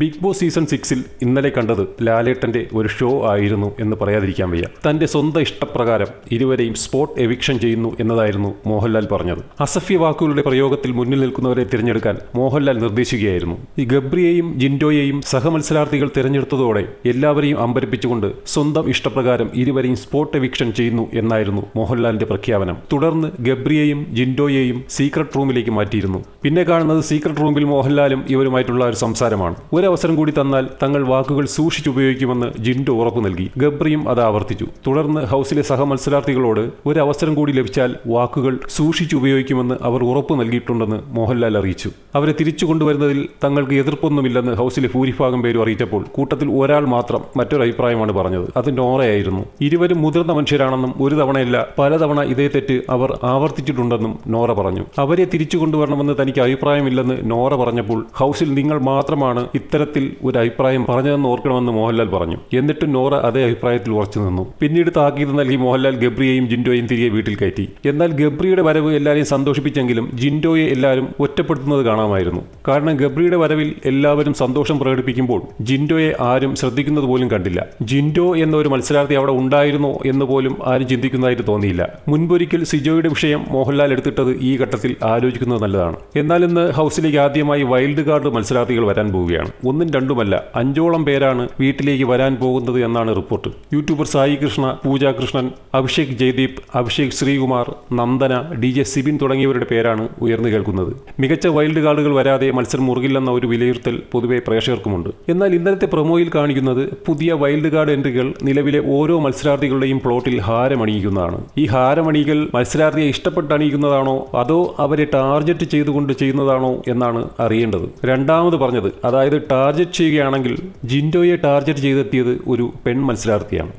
Big boss season സിക്സിൽ ഇന്നലെ കണ്ടത് ലാലേട്ടന്റെ ഒരു ഷോ ആയിരുന്നു എന്ന് പറയാതിരിക്കാൻ വയ്യ. തന്റെ സ്വന്തം ഇഷ്ടപ്രകാരം ഇരുവരെയും സ്പോട്ട് എവിക്ഷൻ ചെയ്യുന്നു എന്നതായിരുന്നു മോഹൻലാൽ പറഞ്ഞത്. അസഫ്യ വാക്കുകളുടെ പ്രയോഗത്തിൽ മുന്നിൽ നിൽക്കുന്നവരെ തിരഞ്ഞെടുക്കാൻ മോഹൻലാൽ നിർദ്ദേശിക്കുകയായിരുന്നു. ഈ ഗബ്രിയെയും ജിൻഡോയെയും സഹമത്സരാർത്ഥികൾ തിരഞ്ഞെടുത്തതോടെ എല്ലാവരെയും അമ്പരിപ്പിച്ചുകൊണ്ട് സ്വന്തം ഇഷ്ടപ്രകാരം ഇരുവരെയും സ്പോട്ട് എവിക്ഷൻ ചെയ്യുന്നു എന്നായിരുന്നു മോഹൻലാലിന്റെ പ്രഖ്യാപനം. തുടർന്ന് ഗബ്രിയെയും ജിൻഡോയെയും സീക്രട്ട് റൂമിലേക്ക് മാറ്റിയിരുന്നു. പിന്നെ കാണുന്നത് സീക്രട്ട് റൂമിൽ മോഹൻലാലും ഇവരുമായിട്ടുള്ള ഒരു സംസാരമാണ്. ഒരവസരം കൂടി തന്നാൽ തങ്ങൾ വാക്കുകൾ സൂക്ഷിച്ചുപയോഗിക്കുമെന്ന് ജിൻഡോ ഉറപ്പു നൽകി. ഗബ്രിയും അത് ആവർത്തിച്ചു. തുടർന്ന് ഹൗസിലെ സഹമത്സരാർത്ഥികളോട് ഒരു അവസരം കൂടി ലഭിച്ചാൽ വാക്കുകൾ സൂക്ഷിച്ചുപയോഗിക്കുമെന്ന് അവർ ഉറപ്പു നൽകിയിട്ടുണ്ടെന്ന് മോഹൻലാൽ അറിയിച്ചു. അവരെ തിരിച്ചു കൊണ്ടുവരുന്നതിൽ തങ്ങൾക്ക് എതിർപ്പൊന്നുമില്ലെന്ന് ഹൗസിലെ ഭൂരിഭാഗം പേരും അറിയിച്ചപ്പോൾ കൂട്ടത്തിൽ ഒരാൾ മാത്രം മറ്റൊരു അഭിപ്രായമാണ് പറഞ്ഞത്. അത് നോറയായിരുന്നു. ഇരുവരും മുതിർന്ന മനുഷ്യരാണെന്നും ഒരു തവണയല്ല പലതവണ ഇതേ തെറ്റ് അവർ ആവർത്തിച്ചിട്ടുണ്ടെന്നും നോറ പറഞ്ഞു. അവരെ തിരിച്ചു കൊണ്ടുവരണമെന്ന് തനിക്ക് അഭിപ്രായമില്ലെന്ന് നോറ പറഞ്ഞപ്പോൾ ഹൗസിൽ നിങ്ങൾ മാത്രമാണ് ഇത്തരത്തിൽ ഒരു അഭിപ്രായം പറഞ്ഞതെന്ന് ഓർക്കണമെന്ന് മോഹൻലാൽ പറഞ്ഞു. എന്നിട്ടും നോറ അതേ അഭിപ്രായത്തിൽ ഉറച്ചു നിന്നു. പിന്നീട് താക്കീത് നൽകി മോഹൻലാൽ ഗബ്രിയെയും ജിൻഡോയും തിരികെ വീട്ടിൽ കയറ്റി. എന്നാൽ ഗബ്രിയുടെ വരവ് എല്ലാവരെയും സന്തോഷിപ്പിച്ചെങ്കിലും ജിൻഡോയെ എല്ലാവരും ഒറ്റപ്പെടുത്തുന്നത് കാണാമായിരുന്നു. കാരണം ഗബ്രിയുടെ വരവിൽ എല്ലാവരും സന്തോഷം പ്രകടിപ്പിക്കുമ്പോൾ ജിൻഡോയെ ആരും ശ്രദ്ധിക്കുന്നത് പോലും കണ്ടില്ല. ജിൻഡോ എന്ന ഒരു മത്സരാർത്ഥി അവിടെ ഉണ്ടായിരുന്നോ എന്ന് പോലും ആരും ചിന്തിക്കുന്നതായിട്ട് തോന്നിയില്ല. മുൻപൊരിക്കൽ സിജോയുടെ വിഷയം മോഹൻലാൽ എടുത്തിട്ടത് ഈ ഘട്ടത്തിൽ ആലോചിക്കുന്നത് നല്ലതാണ്. എന്നാൽ ഇന്ന് ഹൗസിലേക്ക് ആദ്യമായി വൈൽഡ് കാർഡ് മത്സരാർത്ഥികൾ വരാൻ പോവുകയാണ്. ഒന്നും രണ്ടുമല്ല അഞ്ചോളം പേരാണ് വീട്ടിലേക്ക് വരാൻ പോകുന്നത് എന്നാണ് report. YouTuber Sai Krishna Pooja Krishnan Abhishek Jaideep Abhishek Sreekumar Nandana D J Sibin തുടങ്ങിയവരുടെ പേരാണ് ഉയർന്നു കേൾക്കുന്നത്. മികച്ച വൈൽഡ് കാർഡുകൾ വരാതെ മത്സരം മുറുകില്ലെന്ന ഒരു വിലയിരുത്തൽ പൊതുവെ പ്രേക്ഷകർക്കുമുണ്ട്. എന്നാൽ ഇന്നലത്തെ പ്രൊമോയിൽ കാണിക്കുന്നത് പുതിയ വൈൽഡ് കാർഡ് എൻട്രികൾ നിലവിലെ ഓരോ മത്സരാർത്ഥികളുടെയും പ്ലോട്ടിൽ ഹാരമണിയിക്കുന്നതാണ്. ഈ ഹാരമണികൾ മത്സരാർത്ഥിയെ ഇഷ്ടപ്പെട്ട് അണിയിക്കുന്നതാണോ അതോ അവരെ ടാർഗറ്റ് ചെയ്തുകൊണ്ട് ചെയ്യുന്നതാണോ എന്നാണ് അറിയേണ്ടത്. രണ്ടാമത് പറഞ്ഞത് അതായത് ടാർഗറ്റ് ചെയ്യുകയാണെങ്കിൽ ജിൻഡോയെ ടാർഗറ്റ് ചെയ്തെത്തിയത് ഒരു പെൺ മത്സരാർത്ഥിയാണ്.